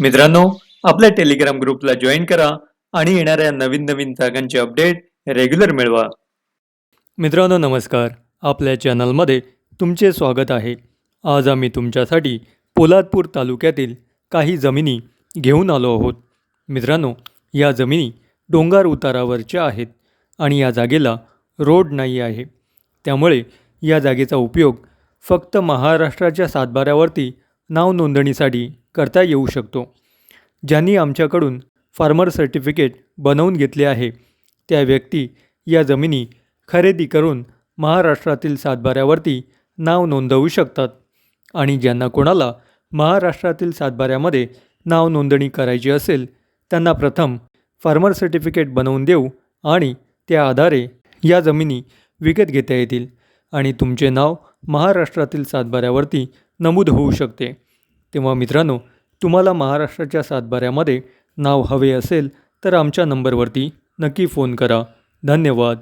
मित्रांनो आपल्या टेलिग्राम ग्रुपला जॉईन करा आणि येणाऱ्या नवीन नवीन जागांचे अपडेट रेग्युलर मिळवा. मित्रांनो नमस्कार. आपल्या चॅनलमध्ये तुमचे स्वागत आहे. आज आम्ही तुमच्यासाठी पोलादपूर तालुक्यातील काही जमिनी घेऊन आलो आहोत. मित्रांनो या जमिनी डोंगर उतारावरच्या आहेत आणि या जागेला रोड नाही आहे. त्यामुळे या जागेचा उपयोग फक्त महाराष्ट्राच्या सातबाऱ्यावरती नाव नोंदणीसाठी करता येऊ शकतो. ज्यांनी आमच्याकडून फार्मर सर्टिफिकेट बनवून घेतले आहे त्या व्यक्ती या जमिनी खरेदी करून महाराष्ट्रातील सातबाऱ्यावरती नाव नोंदवू शकतात आणि ज्यांना कोणाला महाराष्ट्रातील सातबाऱ्यामध्ये नाव नोंदणी करायची असेल त्यांना प्रथम फार्मर सर्टिफिकेट बनवून देऊ आणि त्या आधारे या जमिनी विकत घेता येतील आणि तुमचे नाव महाराष्ट्रातील सातबाऱ्यावरती नमूद होऊ शकते. तेव्हा मित्रांनो तुम्हाला महाराष्ट्राच्या सातबाऱ्यामध्ये नाव हवे असेल तर आमच्या नंबरवरती नक्की फोन करा. धन्यवाद.